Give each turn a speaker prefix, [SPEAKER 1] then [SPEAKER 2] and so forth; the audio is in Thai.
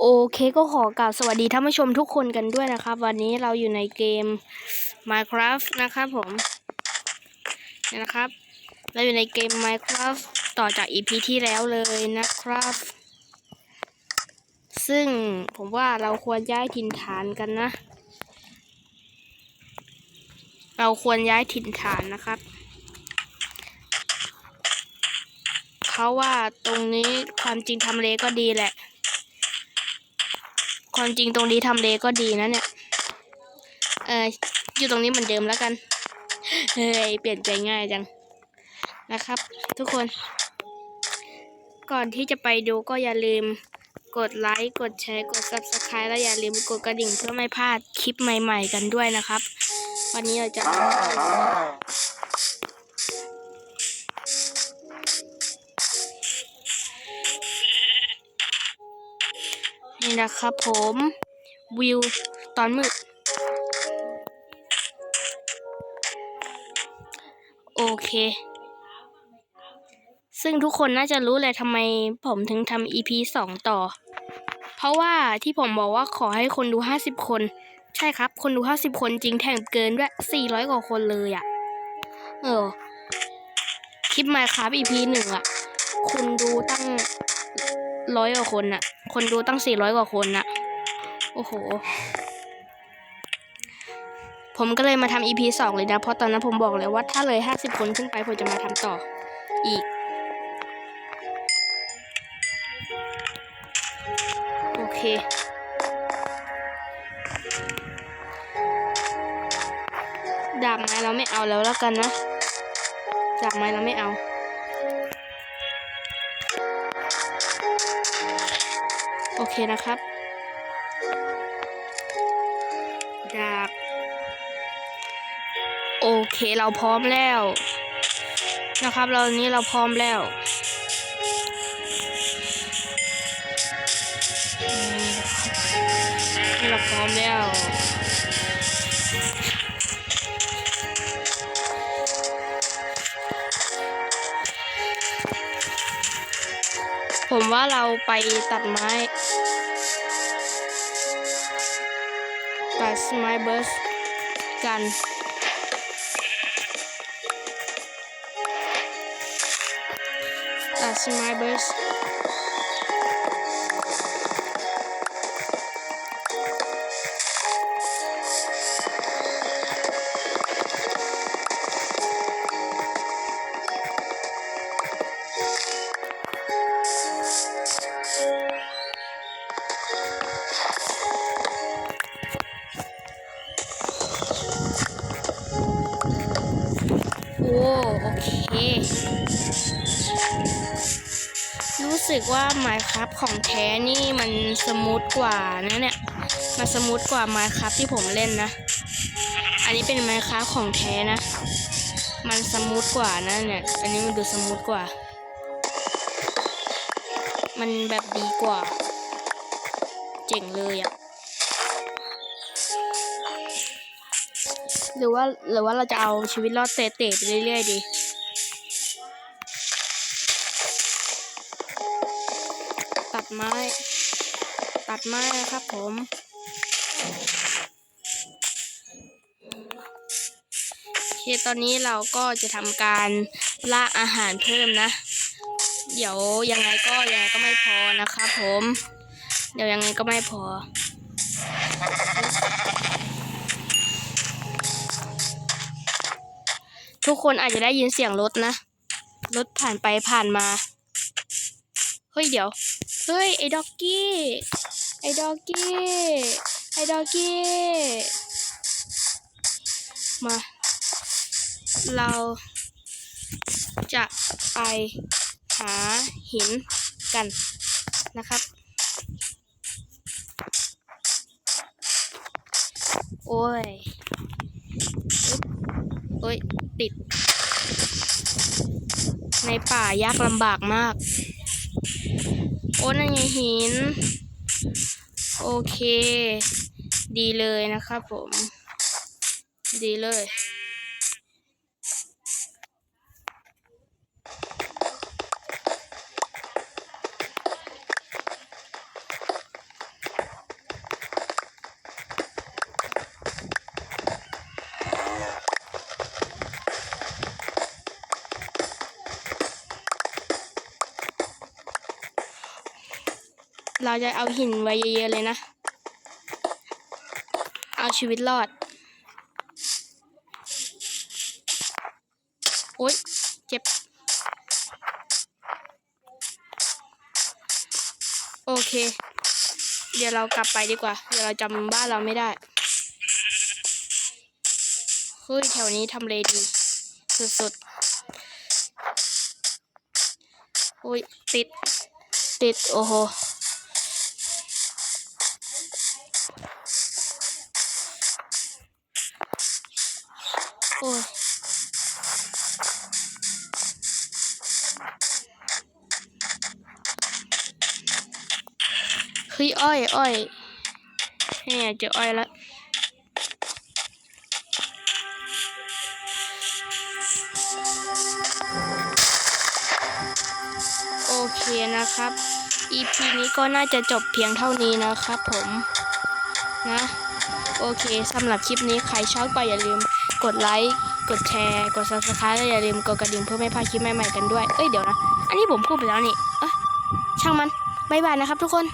[SPEAKER 1] โอเคก็ขอกล่าวสวัสดีท่านผู้ชมทุกคนกันด้วยนะครับ วันนี้เราอยู่ในเกม Minecraft นะครับผมนี่นะครับ เราอยู่ในเกม Minecraft ต่อจาก EP ที่แล้วเลยนะครับ ซึ่งผมว่าเราควรย้ายถิ่นฐานกันนะ เราควรย้ายถิ่นฐานนะครับเพราะว่าตรงนี้ความจริงทำเลก็ดีแหละ ความจริงตรงนี้ทำเลก็ดีนะเนี่ย เอออยู่ตรงนี้เหมือนเดิมแล้วกัน เฮ้ย เปลี่ยนใจง่ายจัง นะครับ ทุกคน ก่อนที่จะไปดูก็อย่าลืมกดไลค์ กดแชร์ กด subscribe และอย่าลืมกดกระดิ่งเพื่อไม่พลาดคลิปใหม่ ๆ กันด้วยนะครับ วันนี้เราจะ นี่นะครับผมวิวตอนมืด โอเค ซึ่งทุกคนน่าจะรู้เลยทำไมผมถึงทำ EP สองต่อ เพราะว่าที่ผมบอกว่าขอให้คนดูห้าสิบคน ใช่ครับ คนดูห้าสิบคนจริงแถมเกินด้วยสี่ร้อยกว่าคนเลยอะ่ะ เออ คลิปมาครับ EP หนึ่งอะ่ะ คุณดูตั้ง ร้อยกว่าคนน่ะ คนดูตั้งสี่ร้อยกว่าคนน่ะ โอ้โห ผมก็เลยมาทำ EP สองเลยนะ เพราะตอนนั้นผมบอกเลยว่าถ้าเลยห้าสิบคนขึ้นไปผมจะมาทำต่ออีก โอเคดาบไม้เราไม่เอาแล้วแล้วกันนะดาบไม้เราไม่เอา โอเคนะครับดาบโอเคเราพร้อมแล้วนะครับ เรานี้เราพร้อมแล้วนี่เราพร้อมแล้ว ผมว่าเราไปตัดไม้ ตัดไม้เบิร์สกันตัดไม้เบิร์ส โอ้โอเค รู้สึกว่า Minecraft ของแท้นี่มันสมูทกว่านะเนี่ย มันสมูทกว่า Minecraft ที่ผมเล่นนะ อันนี้เป็น Minecraft ของแท้นะ มันสมูทกว่านะเนี่ย อันนี้มันดูสมูทกว่า มันแบบดีกว่า เจ๋งเลยอะ หรือว่าหรือว่าเราจะเอาชีวิตรอดเตะๆไปเรื่อยๆดีตัดไม้ ตัดไม้นะครับผมโอเคตอนนี้เราก็จะทำการล่าอาหารเพิ่มนะ เดี๋ยวยังไงก็ยังไงก็ไม่พอนะครับผม เดี๋ยวยังไงก็ไม่พอ ทุกคนอาจจะได้ยินเสียงรถนะ รถผ่านไปผ่านมา เฮ้ยเดี๋ยว เฮ้ยไอ้ด็อกกี้ ไอ้ด็อกกี้ ไอ้ด็อกกี้ มา เราจะไปหาหินกันนะครับ โอ้ย อ้ย ติด ในป่ายากลำบากมาก โอ้นั่นไงหิน โอเค ดีเลยนะครับผม ดีเลย เราจะเอาหินไว้เยอะๆเลยนะ เอาชีวิตรอด โอ๊ย เจ็บ โอเค เดี๋ยวเรากลับไปดีกว่า เดี๋ยวเราจำบ้านเราไม่ได้ เฮ้ย แถวนี้ทำเลดี สุดๆ โอ้ย ติด ติด โอ้โห เฮ้ยอ้อยอ้อยเนี่ยเจออ้อยแล้วโอเคนะครับ EP นี้ก็น่าจะจบเพียงเท่านี้นะครับผมนะโอเคสำหรับคลิปนี้ใครชอบก็อย่าลืมกดไลค์ กดแชร์ กด subscribe และอย่าลืมกดกระดิ่งเพื่อไม่พลาดคลิปใหม่ๆกันด้วย เอ้ยเดี๋ยวนะ อันนี้ผมพูดไปแล้วนี่ เอ้ยช่างมัน บ๊ายบายนะครับทุกคน